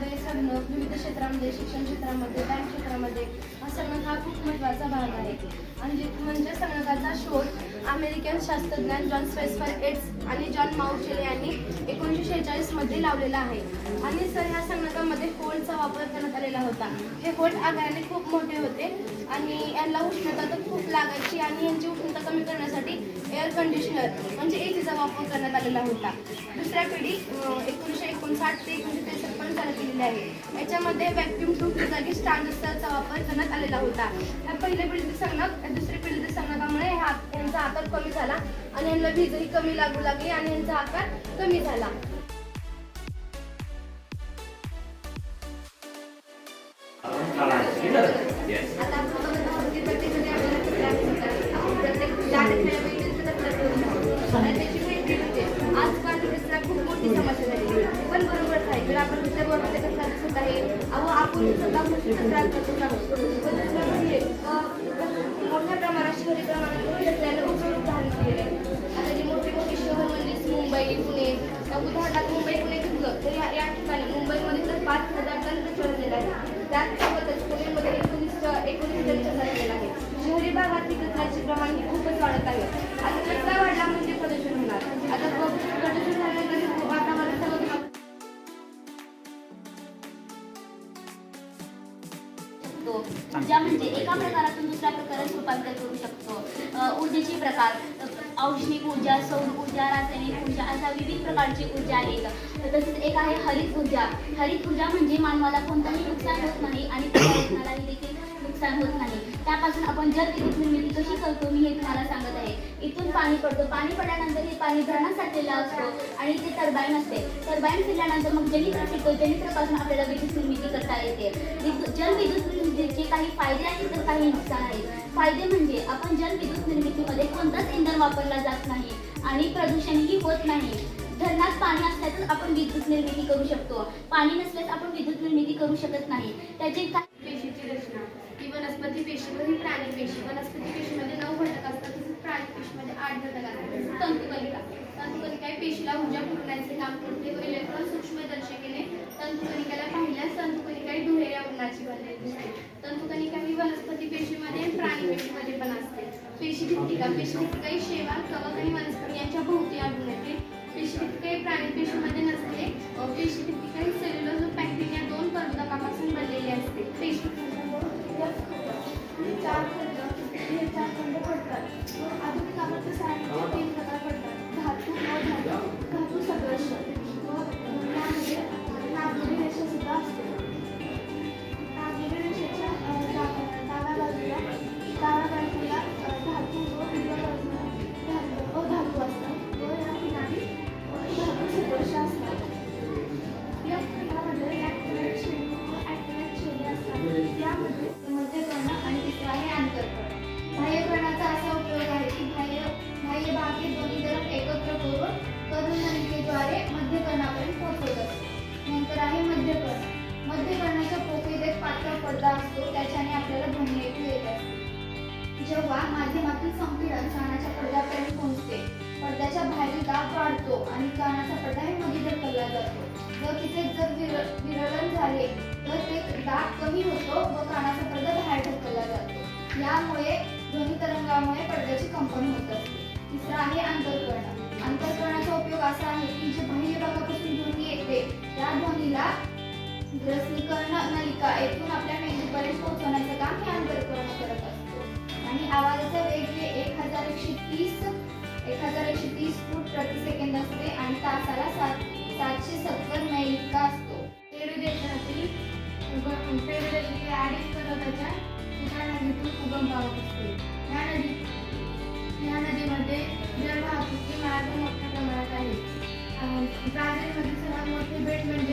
विविध क्षेत्रामध्ये शिक्षण क्षेत्रामध्ये बँक क्षेत्रामध्ये हा संगणक हा खूप महत्त्वाचा भाग आहे. आणि जे- म्हणजे संगणकाचा शोध अमेरिकन शास्त्रज्ञ जॉन स्पेसफर एड्स आणि जॉन माउचेल यांनी एकोणीसशे शेहेचाळीसमध्ये लावलेला आहे. आणि सर ह्या संगणकामध्ये होल्डचा वापर करण्यात आलेला होता. हे होल्ड आकाराने खूप मोठे होते आणि यांना उष्णता तर खूप लागायची आणि यांची उष्णता कमी करण्यासाठी एअर कंडिशनर म्हणजे एसीचा वापर करण्यात आलेला होता. दुसऱ्या पिढी एकोणीसशे एकोणसाठ ते एकोणीसशे झाले पण आहे. याच्यामध्ये व्हॅक्युम ट्यूब जागी ट्रान्झिस्टरचा वापर करण्यात आलेला होता. या पहिल्या पिढीतील संगणक दुसऱ्या पिढीतील संगणकामुळे हा यांचा आकार कमी झाला आणि यांना वीजही कमी लागू लागली आणि यांचा आकार कमी झाला. आपण दुसऱ्या दिसत आहे अहो आपण स्वतः गोष्टी त्रास करत आहोत पण दुसरं म्हणजे, म्हणजे मोठ्या प्रमाणात शहरी प्रमाणात कचऱ्याला उपयोग धारण आहे. आता जी मोठी मोठी शहर म्हणजे मुंबई पुणे त्या उदाहरणार्थ मुंबई पुणे घेतलं तर या या ठिकाणी मुंबईमध्ये तर पाच हजार टन कचरा झालेला आहे त्याचसोबतच पुण्यामध्ये एकोणीस एकोणीस टन कचरा झालेला आहे शहरी भागातील कचऱ्याचे प्रमाण हे खूपच वाढत आहे. आता कचरा वाढला म्हणजे प्रदूषण होणार. आता शकतो. ऊर्जा म्हणजे एका प्रकारातून दुसऱ्या प्रकारात रूपांतर करू शकतो. ऊर्जेचे प्रकार औष्णिक ऊर्जा सौर ऊर्जा रासायनिक ऊर्जा अशा विविध प्रकारची ऊर्जा आहेत. तसेच एक आहे हरित ऊर्जा. हरित ऊर्जा म्हणजे मानवाला कोणताही नुकसान होत नाही आणि देखील नुकसान होत नाही. त्यापासून आपण जल विद्युत निर्मिती कशी करतो मी हे तुम्हाला सांगत आहे. इथून पाणी पडतो. पाणी पडल्यानंतर हे पाणी धरणात साठलेलं असतो आणि ते टर्बाईन असते. टर्बाईन फिरल्यानंतर मग जलित्र फिरतो. जलित्रापासून आपल्याला विद्युत निर्मिती करता येते. विद्यु- जल विद्युत निर्मितीचे म्हणजे काही फायदे आहेत तर काही नुकसान आहेत. फायदे म्हणजे आपण जल विद्युत निर्मितीमध्ये कोणताच इंधन वापरला जात नाही आणि प्रदूषणही होत नाही. धरणात पाणी असल्यातच आपण विद्युत निर्मिती करू शकतो. पाणी नसल्यास आपण विद्युत निर्मिती करू शकत नाही. त्याचे काही म्हणजे वनस्पती पेशी ही प्राणी पेशी वनस्पती पेशीमध्ये नऊ घटक असतात तसेच प्राणी पेशीमध्ये आठ घटक असतात तंतुकलिका. तंतुकलिका ही पेशीला ऊर्जा पुरवण्याचे काम करते व इलेक्ट्रॉन सूक्ष्मदर्शकेने तंतुकलिकाला पाहिल्यास तंतुकलिका ही दुहेऱ्या वर्णाची बनलेली दिसते. तंतुकलिका ही वनस्पती पेशीमध्ये आणि प्राणी पेशीमध्ये पण असते. पेशी भित्तिका पेशी भित्तिका ही शेवाळ कवक आणि वनस्पती यांच्या भोवती आढळून येते पेशी भित्तिका ही प्राणी पेशीमध्ये नसते. पेशी भित्तिका ही सेल्युलोज व पॅक्टिन या दोन कर्बोदकापासून बनलेली असते. पेशी चार खंड चार खंड पडतात. आधुनिक असतो त्याच्याने आपल्याला ध्वनी ऐकू येत असते जेव्हा माध्यमातील संपीडन कानाच्या पडद्यापर्यंत पोहोचते पडद्याच्या बाहेरील दाब वाढतो आणि कानाचा पडदा मध्ये ढकलला जातो. जर तिथे जर विर विरळण झाले तर ते दाब कमी होतो व कानाचा पडदा बाहेर ढकलला जातो. यामुळे ध्वनी तरंगामुळे पडद्याचे कंपन होत असते. तिसरा आहे अंतरकरण आंतरकर्णाचा उपयोग असा आहे की जे बाह्य भागापासून ध्वनी येते त्या ध्वनीला रसीकरण नलिका येथून आपल्या मेंदूपर्यंत पोहोचवण्याचं काम हे अंतरकरण करत असतो. आणि आवाजाचा वेग हे एक हजार एकशे तीस एक हजार एकशे तीस फूट प्रति सेकंद असते आणि तासाला सात सातशे सत्तर मैल इतका असतो. पेरू देशातील पेरू देशातील अडीच पर्वताच्या ठिकाण नदीतून उगम पावत असते. या नदी या नदीमध्ये जलवाहतुकी मार्ग मोठ्या प्रमाणात आहे ब्राझीलमध्ये सर्वात मोठे बेट म्हणजे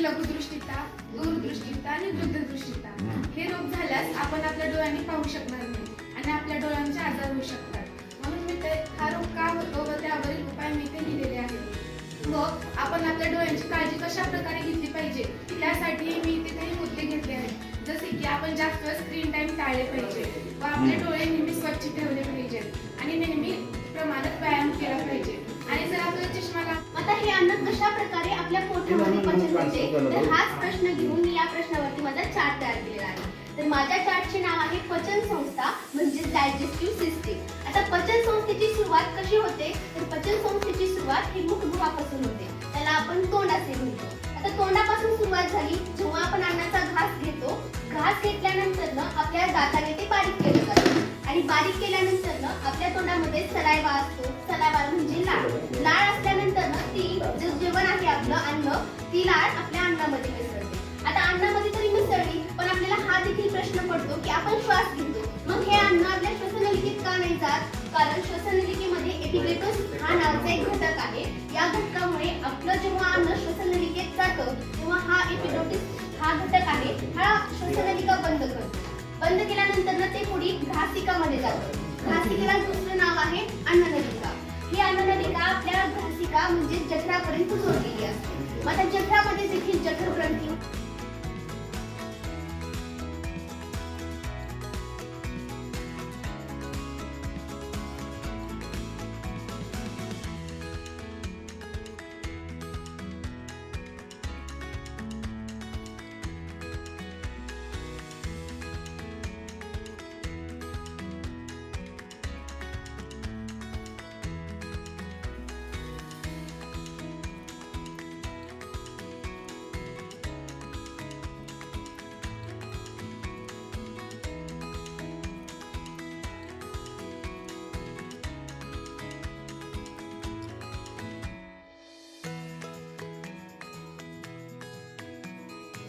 लघुदृष्टीता दूरदृष्टिता आणि वृद्धदृष्टीता हे रोग झाल्यास आपण आपल्या डोळ्यांनी पाहू शकणार नाही आणि आपल्या डोळ्यांचे आजार होऊ शकतात. म्हणून मी ते हा रोग का होतो व त्यावरील उपाय मी ते लिहिलेले आहेत. व आपण आपल्या डोळ्यांची काळजी कशा प्रकारे घेतली पाहिजे? त्यासाठी मी इथे काही मुद्दे घेतले आहेत. जसे की आपण जास्त स्क्रीन टाइम टाळले पाहिजे व आपले डोळे नेहमी स्वच्छ ठेवले पाहिजेत आणि नेहमी प्रमाणात व्यायाम केला पाहिजे. आणि जर आपला चष्मा लाग आता हे अन्न कशा प्रकारे आपल्या पोटामध्ये पचन होते? तर हाच प्रश्न घेऊन मी या प्रश्नावरती माझा चार्ट तयार केलेला आहे. तर माझ्या चार्टचे नाव आहे पचन संस्था म्हणजे डायजेस्टिव्ह सिस्टीम आता पचन संस्थेची सुरुवात कशी होते? तर पचन संस्थेची सुरुवात ही मुखगृहापासून होते. त्याला आपण तोंड असे म्हणतो. तर तोंडापासून सुरुवात झाली. जेव्हा आपण अन्नाचा घास घेतो घास घेतल्यानंतर ना आपल्या दाताने ते बारीक केलं जातं. आणि बारीक केल्यानंतर ना आपल्या तोंडामध्ये सलायवा असतो. सलायवा म्हणजे लाळ. लाळ असल्यानंतर ना ती जे जेवण आहे आपलं अन्न ती लाळ आपल्या अन्नामध्ये मिसळते. आता अन्नामध्ये तरी मिसळली पण आपल्याला हा देखील प्रश्न पडतो की आपण श्वास घेतो. मग हे अन्न आपल्या श्वसनलिकेत का नाही जात? कारण श्वसनलिकेमध्ये एपिग्लेटोस हा नावाचा एक घटक आहे. या घटकामुळे आपलं जेव्हा अन्न श्वसनलिकेत जातं तेव्हा हा एपिडोटिस हा घटक आहे. हा श्वसनलिका बंद करतो. बंद केल्यानंतर ना ते पुढे घासिकामध्ये जातं. घासिकेला दुसरं नाव आहे अन्ननलिका. ही अन्ननलिका आपल्या घासिका म्हणजे जठरापर्यंत जोडलेली असते. मग त्या जठरामध्ये देखील जठर ग्रंथी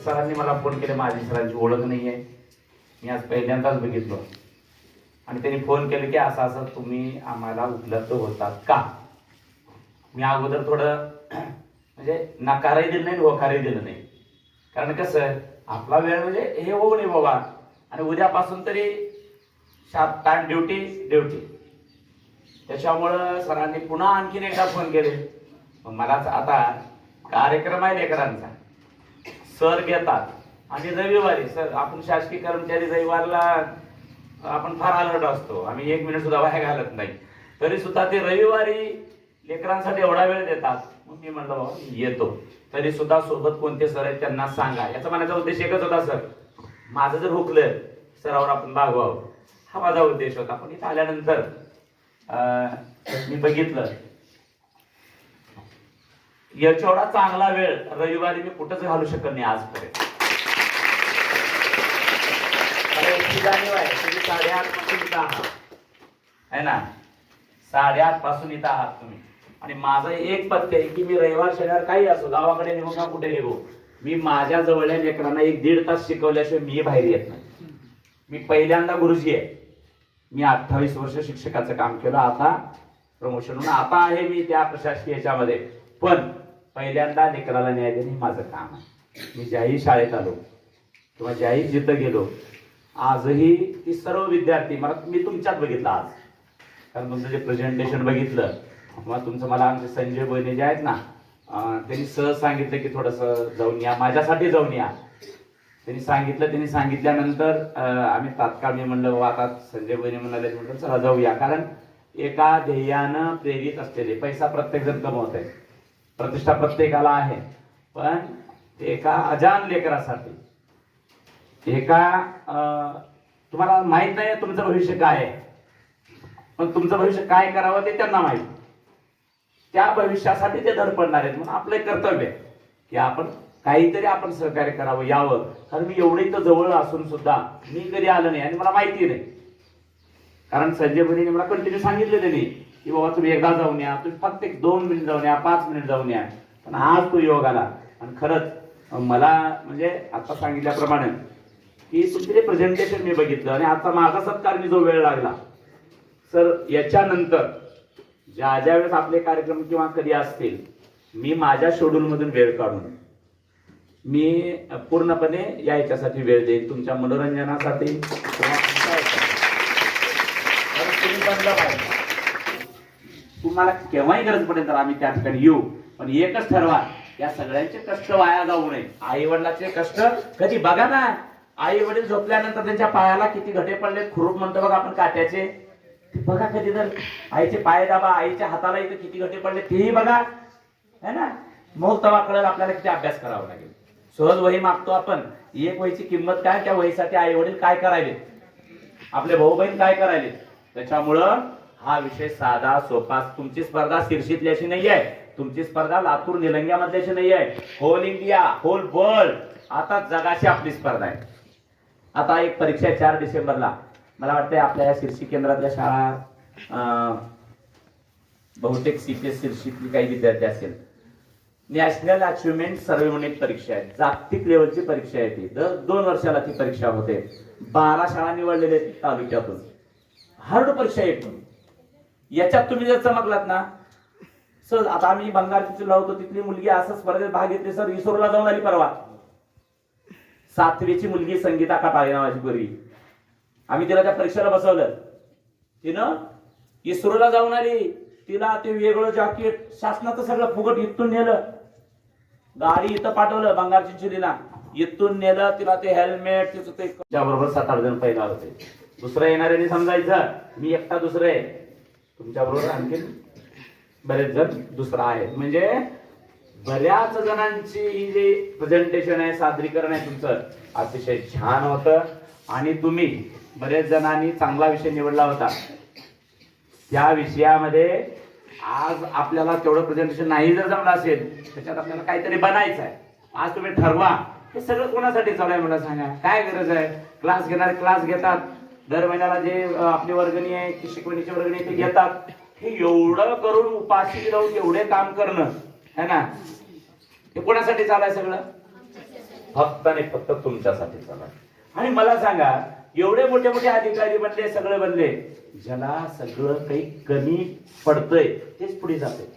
सरांनी मला फोन केले माझी सरांची ओळख नाही आहे मी आज पहिल्यांदाच बघितलो. आणि त्यांनी फोन केले की असं असं तुम्ही आम्हाला उपलब्ध होतात का? मी अगोदर थोडं म्हणजे नकारही दिलं नाही होकारही दिलं नाही. कारण कसं आपला वेळ म्हणजे हे होऊ नये बाबा. आणि उद्यापासून तरी सात टाइम ड्युटी ड्युटी. त्याच्यामुळं सरांनी पुन्हा आणखीन एकदा फोन केले. मलाच आता कार्यक्रम आहे लेकरांचा. सर घेतात. आणि रविवारी सर आपण शासकीय कर्मचारी रविवारला आपण फार अलर्ट असतो. आम्ही एक मिनिट सुद्धा वाया घालत नाही. तरी सुद्धा ते रविवारी लेकरांसाठी एवढा वेळ देतात. मग मी म्हणलं बाबा येतो. तरी सुद्धा सोबत कोणते सर आहेत त्यांना सांगा. याचा म्हणायचा उद्देश एकच होता सर. माझं जर हुकलं सरावर आपण भागवावं हा माझा उद्देश होता. पण इथं आल्यानंतर मी बघितलं याच्या एवढा चांगला वेळ रविवारी मी कुठंच घालू शकत नाही आजपर्यंत. साडेआठपासून इथं आहात. है ना? साडेआठपासून इथं आहात तुम्ही. आणि माझं एक पत्ते आहे की मी रविवार शनिवार काही असो गावाकडे निघू का कुठे निघू? मी माझ्या जवळल्या लेकरांना एक दीड तास शिकवल्याशिवाय मी बाहेर येत नाही. मी पहिल्यांदा गुरुजी आहे. मी अठ्ठावीस वर्ष शिक्षकाचं काम केलं. आता प्रमोशन म्हणून आता आहे मी त्या प्रशासकीय याच्यामध्ये. पण पहिल्यांदा लेकराला न्याय देणे हे माझं काम आहे. मी ज्याही शाळेत आलो किंवा ज्याही जिथं गेलो आजही ती सर्व विद्यार्थी मला मी तुमच्यात बघितलं आज. कारण तुमचं जे प्रेझेंटेशन बघितलं किंवा तुमचं मला आमचे संजय बहिणी जे आहेत ना त्यांनी सहज सांगितलं की थोडंसं जाऊन या माझ्यासाठी जाऊन या. त्यांनी सांगितलं त्यांनी सांगितल्यानंतर आम्ही तात्काळ मी म्हणलं "वा, आता संजय बहिणी म्हणाले म्हटलं चला जाऊया. कारण एका ध्येयानं प्रेरित असलेले पैसा प्रत्येकजण कमवत आहे प्रतिष्ठा प्रत्येकाला आहे. पण एका अजान लेकरासाठी एका तुम्हाला माहीत नाही तुमचं भविष्य काय आहे. पण तुमचं भविष्य काय करावं ते त्यांना माहीत. त्या भविष्यासाठी ते धडपडणार आहेत. म्हणून आपलं एक कर्तव्य आहे की आपण काहीतरी आपण सहकार्य करावं यावं. कारण मी एवढे तर जवळ असून सुद्धा मी कधी आलं नाही आणि मला माहिती नाही. कारण संजय भरीने मला कंटिन्यू सांगितलं त्यांनी की बाबा तुम्ही एकदा जाऊन या तुम्ही फक्त एक दोन मिनिट जाऊन या पाच मिनिट जाऊन या. पण आज तो योग आला. आणि खरंच मला म्हणजे आता सांगितल्याप्रमाणे की तुमचे जे प्रेझेंटेशन मी बघितलं आणि आता माझा सत्कार मी जो वेळ लागला सर याच्यानंतर ज्या ज्या वेळेस आपले कार्यक्रम किंवा कधी असतील मी माझ्या शेड्यूलमधून वेळ काढून मी पूर्णपणे या याच्यासाठी वेळ देईन तुमच्या मनोरंजनासाठी किंवा तर तुम्ही बनला पाहिजे. तुम्हाला केव्हाही गरज पडेल तर आम्ही त्या ठिकाणी येऊ. पण एकच ठरवा या सगळ्यांचे कष्ट वाया जाऊ नये. आई वडिलांचे कष्ट कधी बघा ना. आई वडील झोपल्यानंतर त्यांच्या पायाला किती घटे पडले खुरूप म्हणतो बघा आपण काट्याचे. ते बघा कधी तर. आईचे पाय दाबा आईच्या हाताला इथे किती घटे पडले तेही बघा. है ना? मग तवा कळेल आपल्याला किती अभ्यास करावा लागेल. सहज वही मागतो आपण. एक वहीची किंमत काय? त्या वहीसाठी आई वडील काय करायले? आपले भाऊ बहीण काय करायले? त्याच्यामुळं हा विषय साधा सोपा. तुमची स्पर्धा शिर्षीतली नाही आहे तुमची स्पर्धा लातूर निलंग्यामधली अशी नाही आहे होल इंडिया होल वर्ल्ड आता जगाची आपली स्पर्धा आहे. आता एक परीक्षा आहे चार डिसेंबरला. मला वाटतंय आपल्या या शिर्षी केंद्रातल्या शाळा अं, बहुतेक सीपीएस शिर्षीतली काही विद्यार्थी असेल. नॅशनल अचिव्हमेंट सर्वे म्हणून एक परीक्षा आहे. जागतिक लेवलची परीक्षा आहे ती. दर दोन वर्षाला ती परीक्षा होते. बारा शाळा निवडलेल्या आहेत तालुक्यातून. हार्ड परीक्षा आहे याच्यात तुम्ही जर चमकलात ना सर आता आम्ही बंगालची लावतो तिथली मुलगी असं स्पर्धेत भाग घेतली सर इसरोला जाऊन आली परवा. सातवीची मुलगी संगीता काटाळे नावाची पूर्वी आम्ही तिला त्या परीक्षेला बसवलं. तिनं इसरोला जाऊन आली. तिला ते वेगळं जॅकेट शासनाचं सगळं फुकट इथून नेलं. गाडी इथं पाठवलं बंगालची चिरीला इथून नेलं तिला ते हेल्मेट तिचं ते त्याबरोबर सात आठ जण पहिला होते. दुसरं येणाऱ्याने समजायचं. मी एकटा दुसरं आहे. तुमच्याबरोबर आणखीन आणखी बरेच जण दुसरा आहे म्हणजे बऱ्याच जणांची ही जे प्रेझेंटेशन आहे सादरीकरण आहे तुमचं अतिशय छान होतं. आणि तुम्ही बरेच जणांनी चांगला विषय निवडला होता. त्या विषयामध्ये आज आपल्याला तेवढं प्रेझेंटेशन नाही जर जमलं असेल त्याच्यात आपल्याला काहीतरी बनायचं आहे. आज तुम्ही ठरवा. हे सगळं कोणासाठी चालू आहे मला सांगा. काय गरज आहे? क्लास घेणारे क्लास घेतात. दर महिन्याला जे आपली वर्गणी आहे ती शिकवणीची वर्गणी ती घेतात. हे एवढं करून उपाशी राहून एवढे काम करणं है ना? हे कोणासाठी चालू आहे सगळं? फक्त आणि फक्त तुमच्यासाठी चालू आहे आणि मला सांगा एवढे मोठे मोठे अधिकारी बनले सगळे बनले ज्याला सगळं काही कमी पडतंय तेच पुढे जाते